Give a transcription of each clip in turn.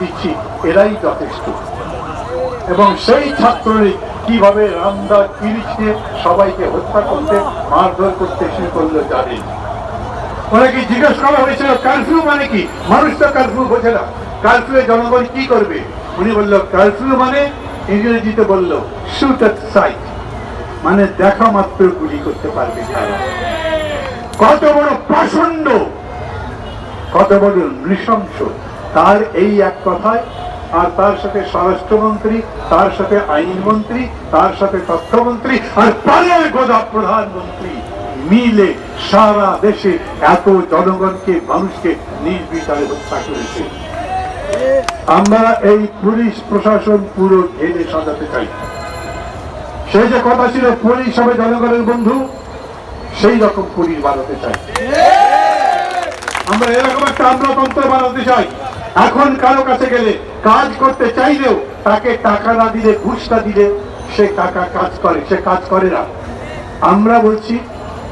দিচ্ছি, এরাই যথেষ্ট। এবং সেই ছাত্রলীগ কীভাবে রামদা ইলিশ সবাইকে হত্যা করতে, মারধর করতে শুরু করল জানেন ওনাকে জিজ্ঞেস করা হয়েছিল, কারফিউ মানে কি? মানুষ তো কারফিউ বোঝে না। কারফিউ জনগণ কি করবে? উনি বলল, কারফিউ মানে ইংরেজিতে বলল শুট সাইট মানে দেখা মাত্র গুলি করতে পারবে তারা। কত বড় প্রচণ্ড কত বড় নৃশংস। তার এই এক কথায়, আর তার সাথে স্বরাষ্ট্রমন্ত্রী, তার সাথে আইনমন্ত্রী, তার সাথে তথ্যমন্ত্রী, আর পারের গোদা প্রধানমন্ত্রী মিলে সারা দেশে এত জনগণকে, মানুষকে নির্বিচারে হত্যা করেছে। আমরা এই পুলিশ প্রশাসন পুরো ঢেলে সাজাতে চাই। সেই যে কথা ছিল, পুলিশ হবে জনগণের বন্ধু সেই রকম পুলিশ বানাতে চাই। আমরা এরকম একটা আমলাতন্ত্র বানাতে চাই। এখন কারও কাছে গেলে কাজ করতে চাইলেও তাকে টাকা না দিলে ঘুষটা দিলে সে টাকা কাজ করে, সে কাজ করে না। আমরা বলছি,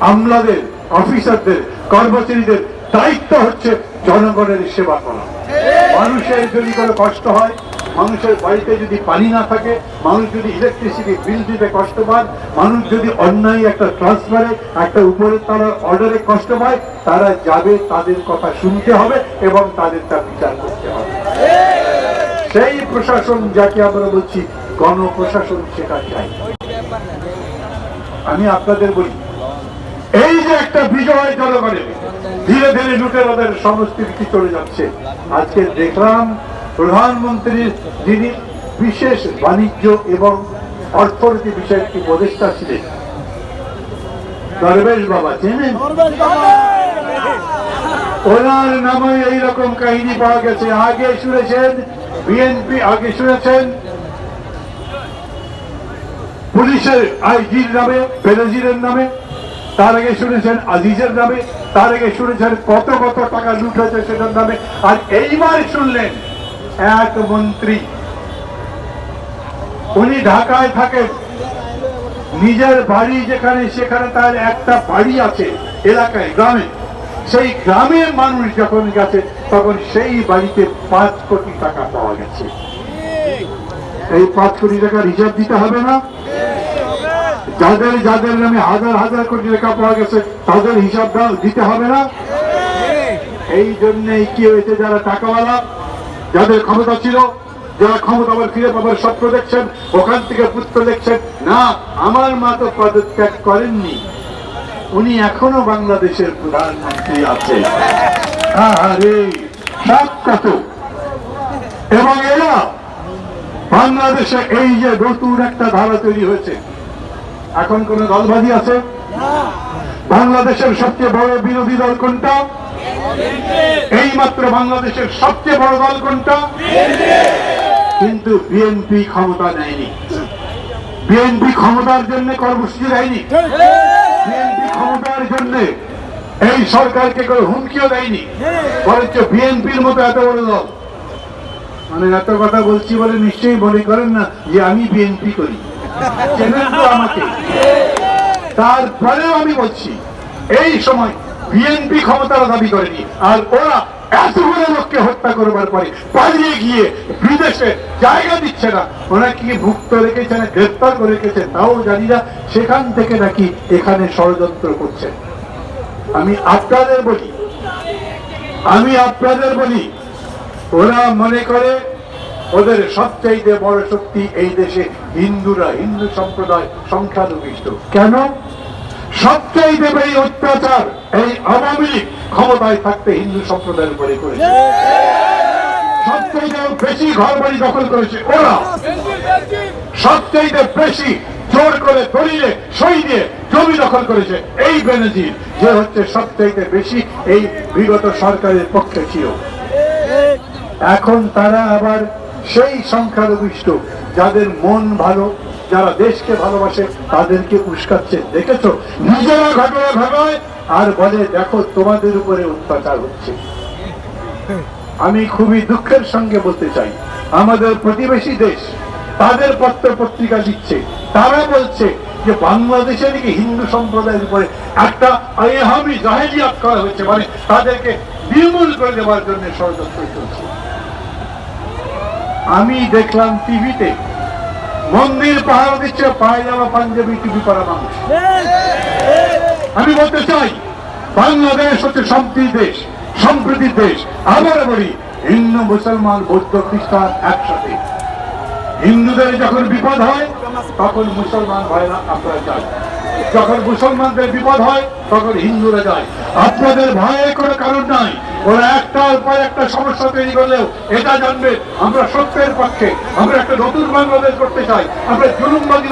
আমলাদের, অফিসারদের, কর্মচারীদের দায়িত্ব হচ্ছে জনগণের সেবা করা। মানুষের যদি কোনো কষ্ট হয় মানুষের বাড়িতে যদি পানি না থাকে, মানুষ যদি ইলেকট্রিসিটি বিল দিতে কষ্ট পান মানুষ যদি অন্যায় একটা ট্রান্সফারে একটা উপরের তলার অর্ডারে কষ্ট পায়, তারা যাবে তাদের কথা শুনতে হবে এবং তাদের তা বিচার করতে হবে। সেই প্রশাসন যাকে আমরা বলছি, গণপ্রশাসন সেটা চাই। আমি আপনাদের বলি, এই যে একটা বিজয় জনগণের, ধীরে ধীরে লুটের ওদের সংস্কৃতি চলে যাচ্ছে। আজকে দেখলাম প্রধানমন্ত্রীর যিনি বিশেষ বাণিজ্য এবং অর্থনীতি বিষয়ে একটি উপদেষ্টা ছিলেন। দরবেশ বাবা চেনেন? ওনার নামে এইরকম কাহিনী পাওয়া গেছে। আগে শুনেছেন বিএনপি আগে শুনেছেন। পুলিশের আইজির নামে বেনজিরের নামে তার আগে শুনেছেন আজিজের নামে তার আগে শুনেছেন কত কত টাকা লুট হয়েছে সেটার নামে। আর এইবার শুনলেন এক মন্ত্রী। উনি ঢাকায় থাকেন। নিজের বাড়ি যেখানে, সেখানে তার একটা বাড়ি আছে এলাকায়, গ্রামে। সেই গ্রামের মানুষ যখন গেছে, তখন সেই বাড়িতে পাঁচ কোটি টাকা পাওয়া গেছে। এই পাঁচ কোটি টাকার হিসাব দিতে হবে না। যাদের যাদের নামে হাজার হাজার কোটি টাকা পাওয়া গেছে, তাদের হিসাব দিতে হবে না। এই জন্যই কি হয়েছে যারা টাকাওয়ালা? যাদের ক্ষমতা ছিল যারা ক্ষমতা আবার ফিরে পাবার স্বপ্ন দেখছেন ওখান থেকে পুত্র দেখছেন না আমার মা তো পদত্যাগ করেননি। উনি এখনও বাংলাদেশের প্রধানমন্ত্রী আছেন। আরে সব কত। এবং এরা বাংলাদেশে এই যে নতুন একটা ধারা তৈরি হয়েছে এখন কোন দলবাদী আছে? বাংলাদেশের সবচেয়ে বড় বিরোধী দল কোনটা? এই মাত্র বাংলাদেশের সবচেয়ে বড় দল কোনটা? কিন্তু বিএনপি ক্ষমতা নেয়নি। বিএনপি ক্ষমতার জন্য কর্মসূচি দেয়নি। বিএনপি ক্ষমতার জন্য এই সরকারকে কোনো হুমকিও দেয়নি। বরঞ্চ বিএনপির মতো এত বড় দল। মানে এত কথা বলছি বলে নিশ্চয়ই মনে করেন না যে আমি বিএনপি করি। আমাকে। তারপরেও আমি বলছি, এই সময় বিএনপি ক্ষমতার দাবি করেনি। আর ওরা এতগুলো লোককে হত্যা করবার পরে পালিয়ে গিয়ে বিদেশে জায়গা দিচ্ছে না। ওরা কি মুক্ত রেখেছে না গ্রেপ্তার করে রেখেছে তাও জানি না। সেখান থেকে নাকি এখানে ষড়যন্ত্র করছে। আমি আপনাদের বলি, আমি আপনাদের বলি, ওরা মনে করে ওদের সবচাইতে বড় শক্তি এই দেশে হিন্দুরা, হিন্দু সম্প্রদায় সংখ্যালঘিষ্ঠ। কেন? সবচাইতে এই অত্যাচার, এই আওয়ামী লীগ ক্ষমতায় থাকতে হিন্দু সম্প্রদায়ের উপরে করেছে সবচাইতে বেশি ঘর বাড়ি দখল করেছে ওরা। সবচাইতে বেশি জোর করে দলিলে সই দিয়ে জমি দখল করেছে এই যে হচ্ছে সবচাইতে বেশি এই বিগত সরকারের পক্ষে ছিল। এখন তারা আবার সেই সংখ্যালঘিষ্ঠ যাদের মন ভালো যারা দেশকে ভালোবাসে তাদেরকে উস্কাচ্ছে। দেখেছ? নিজেরা ঘটনা ঘটায় আর বলে, দেখো, তোমাদের উপরে অত্যাচার হচ্ছে। আমি খুবই দুঃখের সঙ্গে বলতে চাই, আমাদের প্রতিবেশী দেশ তাদের পত্র পত্রিকা দিচ্ছে তারা বলছে যে, বাংলাদেশে নাকি হিন্দু সম্প্রদায়ের উপরে একটা আইহামি জাহেলিয়াত করা হয়েছে। মানে তাদেরকে নির্মূল করে দেওয়ার জন্য ষড়যন্ত্র চলছে। আমি দেখলাম টিভিতে মন্দির পাহাড় দিচ্ছে পায়জামা পাঞ্জাবি টুপি করা মানুষ। আমি বলতে চাই, বাংলাদেশ হচ্ছে শান্তির দেশ, সম্প্রীতির দেশ। আবার বলি, হিন্দু, মুসলমান, বৌদ্ধ, খ্রিস্টান একসাথে। হিন্দুদের যখন বিপদ হয়, তখন মুসলমান হয় না, আপনারা যায় যখন মুসলমানদের বিপদ হয়, তখন হিন্দুরা যায়। আপনাদের ভয়ের কোনো কারণ নাই। ওরা একটা পর একটা সমস্যা তৈরি করলেও এটা জানবে, আমরা সত্যের পক্ষে, আমরা একটা নতুন বাংলাদেশ করতে চাই, আমরা জুলুমবাদী